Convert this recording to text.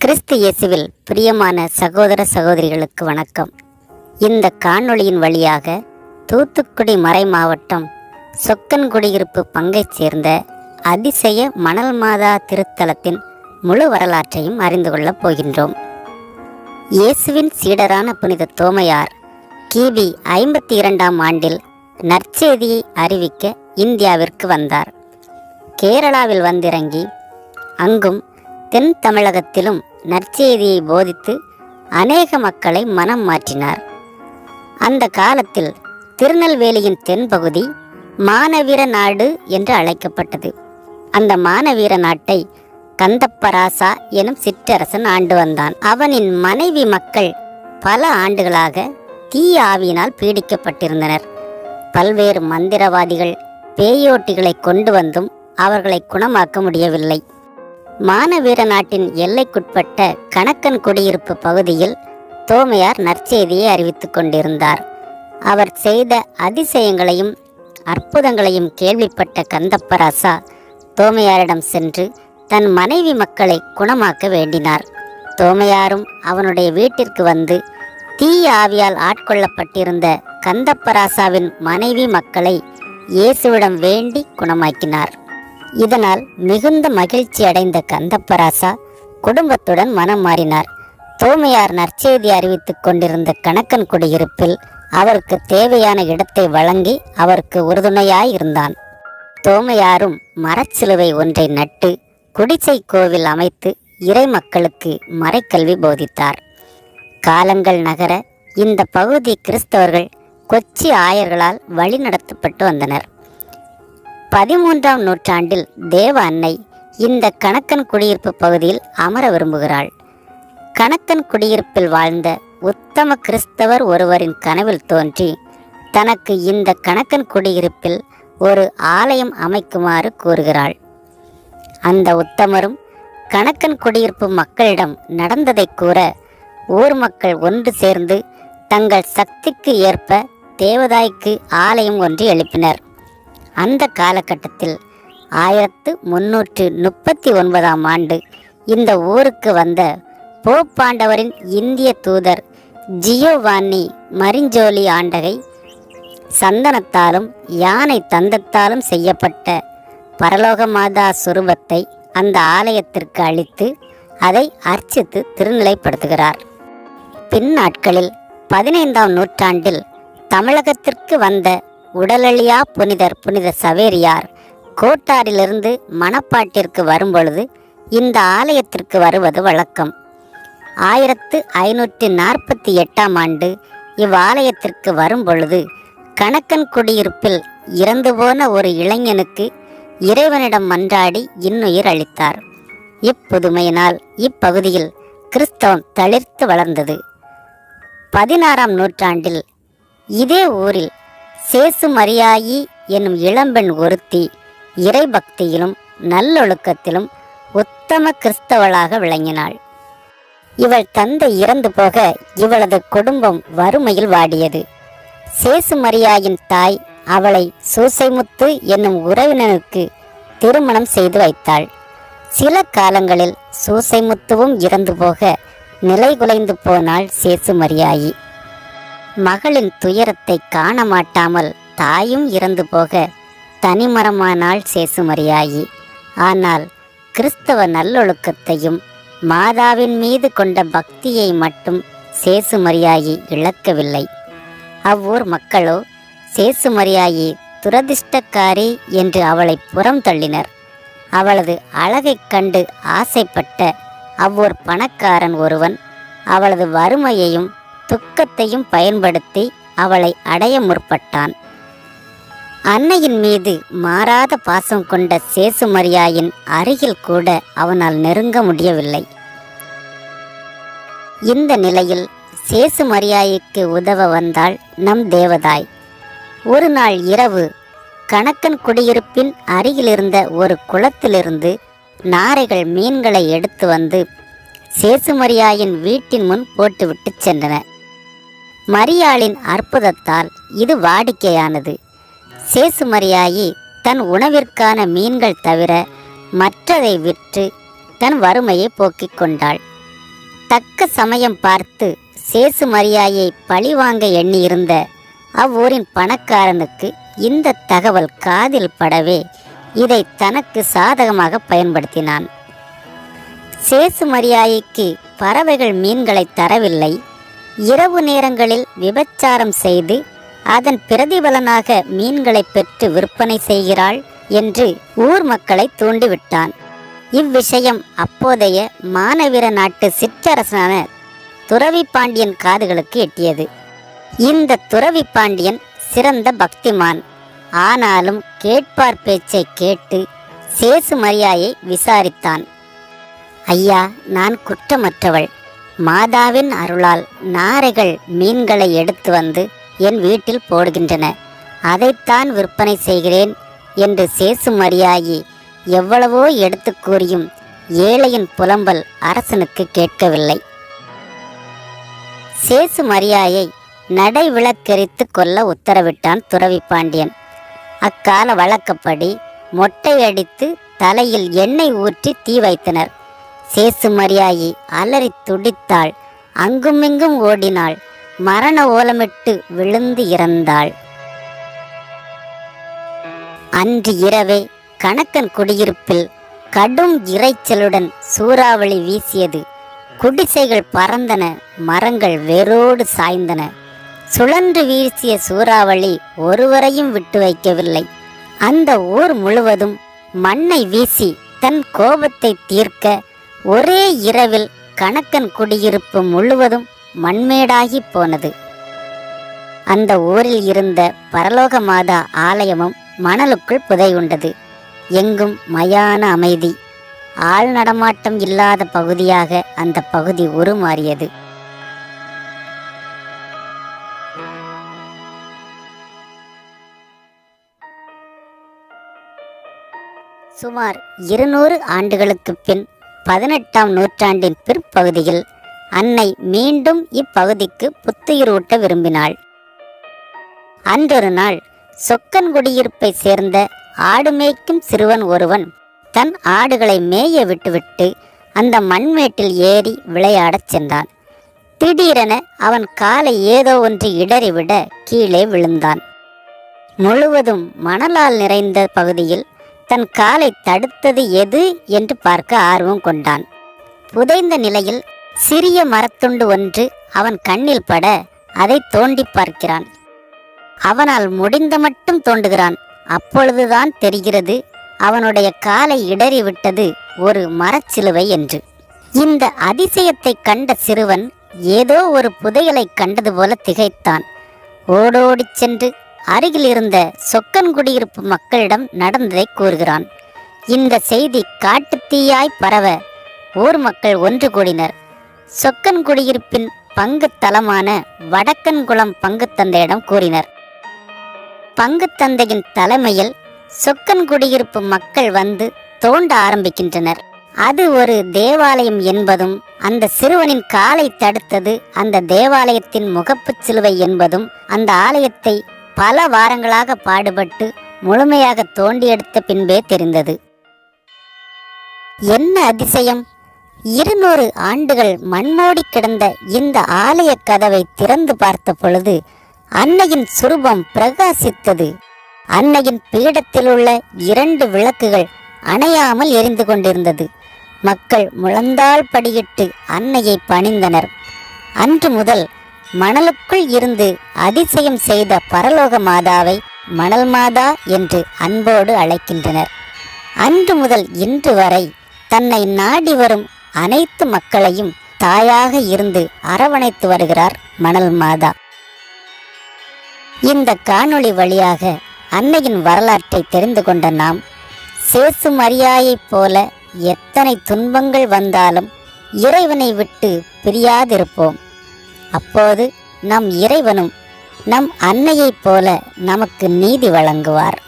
கிறிஸ்து இயேசுவில் பிரியமான சகோதர சகோதரிகளுக்கு வணக்கம். இந்த காணொளியின் வழியாக தூத்துக்குடி மறை மாவட்டம் சொக்கன்குடியிருப்பு பங்கைச் சேர்ந்த அதிசய மணல் மாதா திருத்தலத்தின் முழு வரலாற்றையும் அறிந்து கொள்ளப் போகின்றோம். இயேசுவின் சீடரான புனித தோமையார் கிபி ஐம்பத்தி இரண்டாம் ஆண்டில் நற்செய்தியை அறிவிக்க இந்தியாவிற்கு வந்தார். கேரளாவில் வந்திறங்கி அங்கும் தென் தமிழகத்திலும் நற்செய்தியை போதித்து அநேக மக்களை மனம் மாற்றினார். அந்த காலத்தில் திருநெல்வேலியின் தென்பகுதி மானவீர நாடு என்று அழைக்கப்பட்டது. அந்த மானவீர நாட்டை கந்தப்பராசா எனும் சிற்றரசன் ஆண்டு வந்தான். அவனின் மனைவி மக்கள் பல ஆண்டுகளாக தீய ஆவியினால் பீடிக்கப்பட்டிருந்தனர். பல்வேறு மந்திரவாதிகள் பேயோட்டிகளை கொண்டு வந்தும் அவர்களை குணமாக்க முடியவில்லை. மானவீர நாட்டின் எல்லைக்குட்பட்ட கணக்கன் குடியிருப்பு பகுதியில் தோமையார் நற்செய்தியை அறிவித்துக் கொண்டிருந்தார். அவர் செய்த அதிசயங்களையும் அற்புதங்களையும் கேள்விப்பட்ட கந்தப்பராசா தோமையாரிடம் சென்று தன் மனைவி மக்களை குணமாக்க வேண்டினார். தோமையாரும் அவனுடைய வீட்டிற்கு வந்து தீய ஆவியால் ஆட்கொள்ளப்பட்டிருந்த கந்தப்பராசாவின் மனைவி மக்களை இயேசுவிடம் வேண்டி குணமாக்கினார். இதனால் மிகுந்த மகிழ்ச்சி அடைந்த கந்தப்பராசா குடும்பத்துடன் மனம் மாறினார். தோமையார் நற்செய்தி அறிவித்துக் கொண்டிருந்த கணக்கன் குடியிருப்பில் அவருக்கு தேவையான இடத்தை வழங்கி அவருக்கு உறுதுணையாய் இருந்தான். தோமையாரும் மரச்சிலுவை ஒன்றை நட்டு குடிசை கோவில் அமைத்து இறை மக்களுக்கு மறைக்கல்வி போதித்தார். காலங்கள் நகர இந்த பகுதி கிறிஸ்தவர்கள் கொச்சி ஆயர்களால் வழிநடத்தப்பட்டு வந்தனர். பதிமூன்றாம் நூற்றாண்டில் தேவ அன்னை இந்த கணக்கன் குடியிருப்பு பகுதியில் அமர விரும்புகிறாள். கணக்கன் குடியிருப்பில் வாழ்ந்த உத்தம கிறிஸ்தவர் ஒருவரின் கனவில் தோன்றி தனக்கு இந்த கணக்கன் குடியிருப்பில் ஒரு ஆலயம் அமைக்குமாறு கூறுகிறாள். அந்த உத்தமரும் கணக்கன் குடியிருப்பு மக்களிடம் நடந்ததை கூற ஊர் மக்கள் ஒன்று சேர்ந்து தங்கள் சக்திக்கு ஏற்ப தேவதாய்க்கு ஆலயம் ஒன்று எழுப்பினர். அந்த காலகட்டத்தில் ஆயிரத்து முன்னூற்று முப்பத்தி ஒன்பதாம் ஆண்டு இந்த ஊருக்கு வந்த போப்பாண்டவரின் இந்திய தூதர் ஜியோவான்னி மரிஞ்சோலி ஆண்டகை சந்தனத்தாலும் யானை தந்தத்தாலும் செய்யப்பட்ட பரலோக மாதா சுரூபத்தை அந்த ஆலயத்திற்கு அளித்து அதை அர்ச்சித்து திருநிலைப்படுத்துகிறார். பின்னாட்களில் பதினைந்தாம் நூற்றாண்டில் தமிழகத்திற்கு வந்த உடலழியா புனிதர் புனித சவேரியார் கோட்டாரிலிருந்து மணப்பாட்டிற்கு வரும்பொழுது இந்த ஆலயத்திற்கு வருவது வழக்கம். ஆயிரத்து ஐநூற்றி நாற்பத்தி எட்டாம் ஆண்டு இவ்வாலயத்திற்கு வரும்பொழுது கணக்கன் குடியிருப்பில் இறந்து போன ஒரு இளைஞனுக்கு இறைவனிடம் மன்றாடி இன்னுயிர் அளித்தார். இப்புதுமையினால் இப்பகுதியில் கிறிஸ்தவம் தளிர்த்து வளர்ந்தது. பதினாறாம் நூற்றாண்டில் இதே ஊரில் சேசு மரியாயி என்னும் இளம்பெண் ஒருத்தி இறைபக்தியிலும் நல்லொழுக்கத்திலும் உத்தம கிறிஸ்தவளாக விளங்கினாள். இவள் தந்தை இறந்து போக இவளது குடும்பம் வறுமையில் வாடியது. சேசு மரியாயின் தாய் அவளை சூசைமுத்து என்னும் உறவினனுக்கு திருமணம் செய்து வைத்தாள். சில காலங்களில் சூசைமுத்துவும் இறந்து போக நிலை குலைந்து போனாள் சேசு மரியாயி மகளின் துயரத்தை காண மாட்டாமல் தாயும் இறந்து போக தனிமரமானாள் சேசுமரியாயி. ஆனால் கிறிஸ்தவ நல்லொழுக்கத்தையும் மாதாவின் மீது கொண்ட பக்தியை மட்டும் சேசுமரியாயி இழக்கவில்லை. அவ்வூர் மக்களோ சேசுமரியாயி துரதிர்ஷ்டக்காரி என்று அவளை புறம் தள்ளினர். அவளது அழகைக் கண்டு ஆசைப்பட்ட அவ்வூர் பணக்காரன் ஒருவன் அவளது வறுமையையும் துக்கத்தையும் பயன்படுத்தி அவளை அடைய முற்பட்டான். அன்னையின் மீது மாறாத பாசம் கொண்ட சேசுமரியாயின் அருகில் கூட அவனால் நெருங்க முடியவில்லை. இந்த நிலையில் சேசுமரியாய்க்கு உதவ வந்தாள் நம் தேவதாய். ஒரு நாள் இரவு கணக்கன் குடியிருப்பின் அருகிலிருந்த ஒரு குளத்திலிருந்து நாரைகள் மீன்களை எடுத்து வந்து சேசுமரியாயின் வீட்டின் முன் போட்டுவிட்டு சென்றன. மரியாளின் அற்புதத்தால் இது வாடிக்கையானது. சேசு மரியாயி தன் உணவிற்கான மீன்கள் தவிர மற்றதை விற்று தன் வறுமையை போக்கிக் கொண்டாள். தக்க சமயம் பார்த்து சேசு மரியாயை பழிவாங்க எண்ணியிருந்த அவ்வூரின் பணக்காரனுக்கு இந்த தகவல் காதில் படவே இதை தனக்கு சாதகமாக பயன்படுத்தினான். சேசு மரியாய்க்கு பறவைகள் மீன்களை தரவில்லை. இரவு நேரங்களில் விபச்சாரம் செய்து அதன் பிரதிபலனாக மீன்களை பெற்று விற்பனை செய்கிறாள் என்று ஊர் மக்களை தூண்டிவிட்டான். இவ்விஷயம் அப்போதைய மானவீர நாட்டு சிற்றரசனான துறவி பாண்டியன் காதுகளுக்கு எட்டியது. இந்த துறவி பாண்டியன் சிறந்த பக்திமான். ஆனாலும் கேட்பார் பேச்சை கேட்டு சேசு மரியாயை விசாரித்தான். ஐயா நான் குற்றமற்றவள். மாதாவின் அருளால் நாரைகள் மீன்களை எடுத்து வந்து என் வீட்டில் போடுகின்றன. அதைத்தான் விற்பனை செய்கிறேன் என்று சேசு மரியாயி எவ்வளவோ எடுத்து கூறியும் ஏழையின் புலம்பல் அரசனுக்கு கேட்கவில்லை. சேசு மரியாயை நடை விளக்கெரித்து கொல்ல உத்தரவிட்டான் துறவி பாண்டியன். அக்கால வழக்கப்படி மொட்டையடித்து தலையில் எண்ணெய் ஊற்றி தீ வைத்தனர். சேசு மரியாயி அலறி துடித்தாள். அங்குமிங்கும் ஓடினாள். மரண ஓலமிட்டு விழுந்து இறந்தாள். அன்று இரவே கணக்கன் குடியிருப்பில் கடும் இரைச்சலுடன் சூறாவளி வீசியது. குடிசைகள் பறந்தன. மரங்கள் வேரோடு சாய்ந்தன. சுழன்று வீசிய சூறாவளி ஒருவரையும் விட்டு வைக்கவில்லை. அந்த ஊர் முழுவதும் மண்ணை வீசி தன் கோபத்தை தீர்க்க ஒரே இரவில் கணக்கன் குடியிருப்பு முழுவதும் மண்மேடாகி போனது. அந்த ஊரில் இருந்த பரலோக மாதா ஆலயமும் மணலுக்குள் புதையுண்டது எங்கும் மயான அமைதி ஆள் நடமாட்டம் இல்லாத பகுதியாக அந்த பகுதி உருமாறியது. சுமார் இருநூறு ஆண்டுகளுக்கு பின் பதினெட்டாம் நூற்றாண்டின் பிற்பகுதியில் அன்னை மீண்டும் இப்பகுதிக்கு புத்துயிரூட்ட விரும்பினாள். அன்றொரு நாள் சொக்கன்குடியிருப்பை சேர்ந்த ஆடு மேய்க்கும் சிறுவன் ஒருவன் தன் ஆடுகளை மேய விட்டுவிட்டு அந்த மண்மேட்டில் ஏறி விளையாடச் சென்றான். திடீரென அவன் காலை ஏதோ ஒன்று இடறிவிட கீழே விழுந்தான். முழுவதும் மணலால் நிறைந்த பகுதியில் தன் காலை தடுத்தது எது என்று பார்க்க ஆர்வம் கொண்டான். புதைந்த நிலையில் சிறிய மரத்துண்டு ஒன்று அவன் கண்ணில் பட அதை தோண்டி பார்க்கிறான். அவனால் முடிந்த மட்டும் தோண்டுகிறான். அப்பொழுதுதான் தெரிகிறது அவனுடைய காலை இடறிவிட்டது ஒரு மரச்சிலுவை என்று. இந்த அதிசயத்தை கண்ட சிறுவன் ஏதோ ஒரு புதையலை கண்டது போல திகைத்தான். ஓடோடிச் சென்று அருகில் இருந்த சொக்கன்குடியிருப்பு மக்களிடம் நடந்ததை கூறுகிறான். இந்த செய்தி காட்டுத்தீயாய் பரவ ஊர் மக்கள் ஒன்று கூடினர். சொக்கன்குடியிருப்பின் பங்கு தலமான வடக்கன்குளம் பங்கு தந்தையிடம் கூறினர். பங்கு தந்தையின் தலைமையில் சொக்கன்குடியிருப்பு மக்கள் வந்து தோண்ட ஆரம்பிக்கின்றனர். அது ஒரு தேவாலயம் என்பதும் அந்த சிறுவனின் காலை தடுத்தது அந்த தேவாலயத்தின் முகப்புச் சிலுவை என்பதும் அந்த ஆலயத்தை பல வாரங்களாக பாடுபட்டு முழுமையாக தோண்டி எடுத்த பின்பே தெரிந்தது. என்ன அதிசயம்! இருநூறு ஆண்டுகள் மண்மூடி கிடந்த இந்த ஆலய கதவை திறந்து பார்த்த பொழுது அன்னையின் சுரூபம் பிரகாசித்தது. அன்னையின் பீடத்தில் உள்ள இரண்டு விளக்குகள் அணையாமல் எரிந்து கொண்டிருந்தது. மக்கள் முழந்தாள் படியிட்டு அன்னையை பணிந்தனர். அன்று முதல் மணலுக்குள் இருந்து அதிசயம் செய்த பரலோக மாதாவை மணல் மாதா என்று அன்போடு அழைக்கின்றனர். அன்று முதல் இன்று வரை தன்னை நாடி வரும் அனைத்து மக்களையும் தாயாக இருந்து அரவணைத்து வருகிறார் மணல் மாதா. இந்த காணொளி வழியாக அன்னையின் வரலாற்றை தெரிந்து கொண்ட நாம் சேசு மரியாயைப் போல எத்தனை துன்பங்கள் வந்தாலும் இறைவனை விட்டு பிரியாதிருப்போம். அப்போது நம் இறைவனும் நம் அன்னையைப் போல நமக்கு நீதி வழங்குவார்.